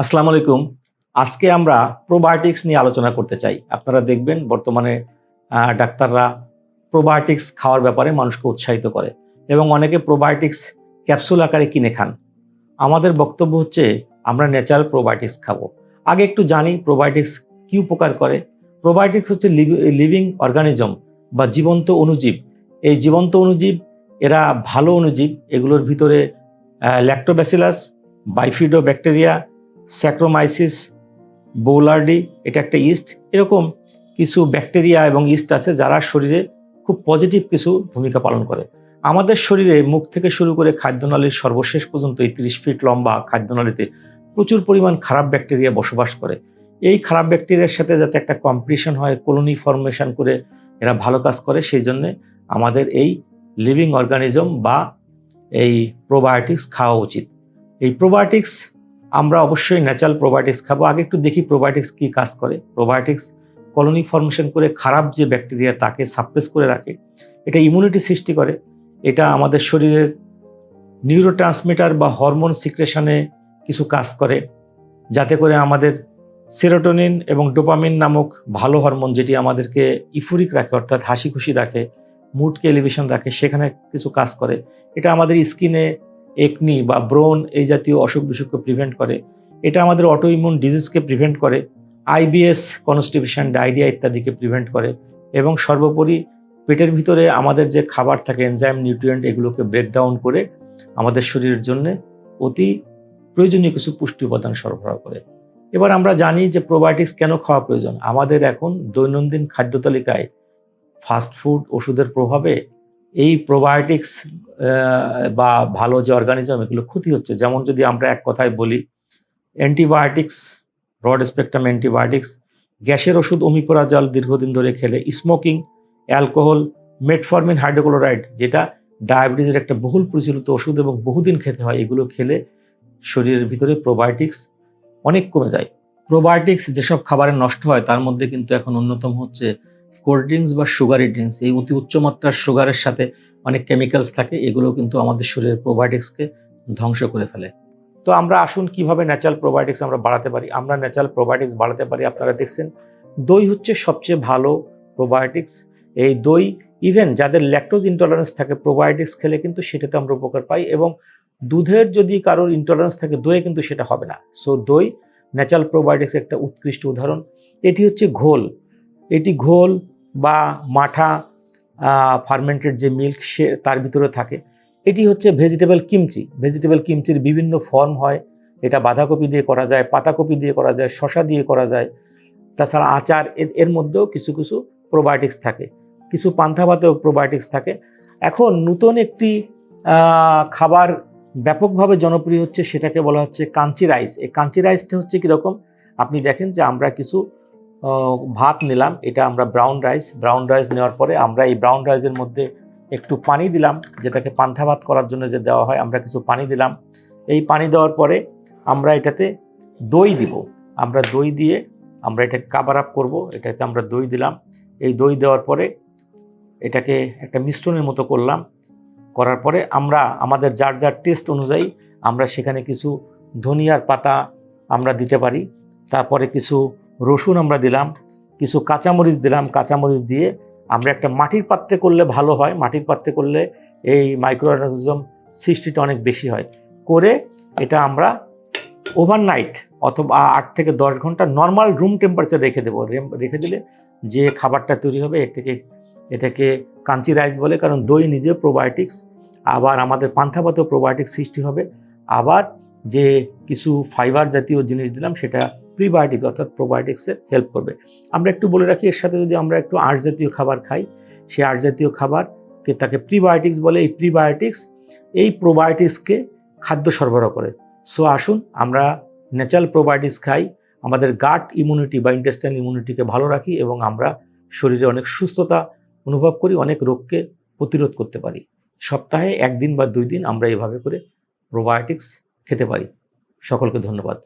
আসসালামু আলাইকুম। আজকে আমরা প্রোবায়োটিক্স নিয়ে আলোচনা করতে চাই। আপনারা দেখবেন বর্তমানে ডাক্তাররা প্রোবায়োটিক্স খাওয়ার ব্যাপারে মানুষকে উৎসাহিত করে এবং অনেকে প্রোবায়োটিক্স ক্যাপসুল আকারে কিনে খান। আমাদের বক্তব্য হচ্ছে, আমরা ন্যাচারাল প্রোবায়োটিক্স খাব। আগে একটু জানি প্রোবায়োটিক্স কি উপকার করে। প্রোবায়োটিক্স হচ্ছে লিভিং অর্গানিজম বা জীবন্ত অনুজীব। এই জীবন্ত অনুজীব, এরা ভালো অনুজীব। এগুলোর ভিতরে ল্যাক্টোব্যাসিলাস বাইফিডো ব্যাকটেরিয়া স্যাক্রোমাইসিস বৌলার্ডি এটা একটা ইস্ট এরকম কিছু ব্যাকটেরিয়া এবং ইস্ট আছে যারা শরীরে খুব পজিটিভ কিছু ভূমিকা পালন করে। আমাদের শরীরে মুখ থেকে শুরু করে খাদ্যনালীর সর্বশেষ পর্যন্ত এই তিরিশ ফিট লম্বা খাদ্যনালীতে প্রচুর পরিমাণ খারাপ ব্যাকটেরিয়া বসবাস করে। এই খারাপ ব্যাকটেরিয়ার সাথে যাতে একটা কম্পিটিশন হয় কলোনি ফর্মেশন করে এরা ভালো কাজ করে, সেই জন্যে আমাদের এই লিভিং অর্গানিজম বা এই প্রোবায়োটিক্স খাওয়া উচিত। এই প্রোবায়োটিক্স আমরা অবশ্যই ন্যাচারাল প্রোবায়োটিক্স খাব। আগে একটু দেখি প্রোবায়োটিক্স কি কাজ করে। প্রোবায়োটিক্স কলোনি ফর্মেশন করে খারাপ যে ব্যাকটেরিয়া তাকে সাপ্রেস করে রাখে, এটা ইমিউনিটি সৃষ্টি করে। এটা আমাদের শরীরের নিউরো ট্রান্সমিটার বা হরমোন সিক্রেশনে কিছু কাজ করে, যাতে করে আমাদের সেরোটোনিন এবং ডোপামিন নামক ভালো হরমোন যেটি আমাদেরকে ইফুরিক রাখে, অর্থাৎ হাসি খুশি রাখে মুডকে এলিভেশন রাখে, সেখানে কিছু কাজ করে। এটা আমাদের স্কিনে একনি বা ব্রোন এই জাতীয় অসুখ বিসুখকে প্রিভেন্ট করে। এটা আমাদের অটো ইমিউন ডিজিজকে প্রিভেন্ট করে আইবিএস কনস্টিপেশন ডায়রিয়া ইত্যাদিকে প্রিভেন্ট করে এবং সর্বোপরি পেটের ভিতরে আমাদের যে খাবার থাকে এনজাইম নিউট্রিয়েন্ট এগুলোকে ব্রেকডাউন করে আমাদের শরীরের জন্য অতি প্রয়োজনীয় কিছু পুষ্টি উপাদান সরবরাহ করে। এবার আমরা জানি যে প্রোবায়োটিক্স কেন খাওয়া প্রয়োজন? আমাদের এখন দৈনন্দিন খাদ্য তালিকায় ফাস্ট ফুড ওষুধের প্রভাবে এই প্রোবায়োটিক্স বা ভালো যে অর্গানিজম এগুলো ক্ষতি হচ্ছে। যেমন যদি আমরা এক কথায় বলি অ্যান্টিবায়োটিক্স ব্রড স্পেকট্রাম অ্যান্টিবায়োটিক্স গ্যাসের ওষুধ অমিপোরাজল দীর্ঘদিন ধরে খেলে স্মোকিং অ্যালকোহল মেটফরমিন হাইড্রোক্লোরাইড যেটা ডায়াবেটিসের একটা বহুল প্রচলিত ওষুধ এবং বহুদিন খেতে হয়, এগুলো খেলে শরীরের ভিতরে প্রোবায়োটিক্স অনেক কমে যায়। প্রোবায়োটিক্স যেসব খাবারে নষ্ট হয়, তার মধ্যে কিন্তু এখন অন্যতম হচ্ছে কোল্ড ড্রিঙ্কস বা সুগারি ড্রিঙ্কস, এই অতি উচ্চমাত্রার সুগারের সাথে অনেক কেমিক্যালস থাকে এগুলো কিন্তু আমাদের শরীরের প্রোবায়োটিক্সকে ধ্বংস করে ফেলে। তো আমরা আসুন কীভাবে ন্যাচারাল প্রোবায়োটিক্স আমরা বাড়াতে পারি? আমরা ন্যাচারাল প্রোবায়োটিক্স বাড়াতে পারি, আপনারা দেখছেন। দই হচ্ছে সবচেয়ে ভালো প্রোবায়োটিক্স এই দই ইভেন যাদের ল্যাকটোজ ইন্টলারেন্স থাকে প্রোবায়োটিক্স খেলে কিন্তু সেটাতে আমরা উপকার পাই এবং দুধের যদি কারোর ইন্টলারেন্স থাকে, দইয়ে কিন্তু সেটা হবে না। সো দই ন্যাচারাল প্রোবায়োটিক্স একটা উৎকৃষ্ট উদাহরণ। এটি হচ্ছে ঘোল। এটি ঘোল বা মাঠা ফার্মেন্টেড যে মিল্ক সে তার ভিতরে থাকে। এটি হচ্ছে ভেজিটেবল কিমচি ভেজিটেবল কিমচির বিভিন্ন ফর্ম হয়। এটা বাঁধাকপি দিয়ে করা যায়, পাতাকপি দিয়ে করা যায় শশা দিয়ে করা যায়। তাছাড়া আচার, এর- মধ্যেও কিছু কিছু প্রোবায়োটিক্স থাকে। কিছু পান্থাভাতেও প্রোবায়োটিক্স থাকে। এখন নতুন একটি খাবার ব্যাপকভাবে জনপ্রিয় হচ্ছে সেটাকে বলা হচ্ছে কাঞ্চি রাইস এই কাঞ্চি রাইসটা হচ্ছে কীরকম? আপনি দেখেন যে আমরা কিছু ভাত নিলাম, এটা আমরা ব্রাউন রাইস ব্রাউন রাইস নেওয়ার পরে আমরা এই ব্রাউন রাইসের মধ্যে একটু পানি দিলাম, যেটাকে পান্থা ভাত করার জন্য যে দেওয়া হয়, আমরা কিছু পানি দিলাম। এই পানি দেওয়ার পরে আমরা এটাতে দই দিব। আমরা দই দিয়ে আমরা এটাকে কাবার আপ করব, এটাতে আমরা দই দিলাম। এই দই দেওয়ার পরে এটাকে একটা মিশ্রণের মতো করলাম। করার পরে আমরা, আমাদের যার যার টেস্ট অনুযায়ী আমরা সেখানে কিছু ধনিয়ার পাতা আমরা দিতে পারি। তারপরে কিছু রসুন আমরা দিলাম, কিছু কাঁচামরিচ দিলাম, কাঁচামরিচ দিয়ে আমরা একটা মাটির পাত্রে করলে ভালো হয়। মাটির পাত্রে করলে এই মাইক্রো অর্গানিজম সৃষ্টিটা অনেক বেশি হয়। করে এটা আমরা ওভারনাইট অথবা আট থেকে দশ ঘণ্টা নর্মাল রুম টেম্পারেচার রেখে দেবো। রেখে দিলে যে খাবারটা তৈরি হবে এটাকে এটাকে কাঞ্চি রাইস বলে, কারণ দই নিজে প্রোবায়োটিক্স আবার আমাদের পান্থাপাতেও প্রোবায়োটিক্স সৃষ্টি হবে। আবার যে কিছু ফাইবার জাতীয় জিনিস দিলাম, সেটা প্রিবায়োটিক্স অর্থাৎ প্রোবায়োটিক্সের হেল্প করবে। আমরা একটু বলে রাখি, এর সাথে যদি আমরা একটু আঁশ জাতীয় খাবার খাই, সেই আঁশ জাতীয় খাবারকে তাকে প্রিবায়োটিক্স বলে, এই প্রিবায়োটিক্স এই প্রোবায়োটিক্সকে খাদ্য সরবরাহ করে। সো আসুন আমরা ন্যাচারাল প্রোবায়োটিক্স খাই, আমাদের গাট ইমিউনিটি বা ইন্টেস্টাইন ইমিউনিটিকে ভালো রাখি এবং আমরা শরীরে অনেক সুস্থতা অনুভব করি, অনেক রোগকে প্রতিরোধ করতে পারি। সপ্তাহে একদিন বা দুই দিন আমরা এভাবে করে প্রোবায়োটিক্স খেতে পারি। সকলকে ধন্যবাদ।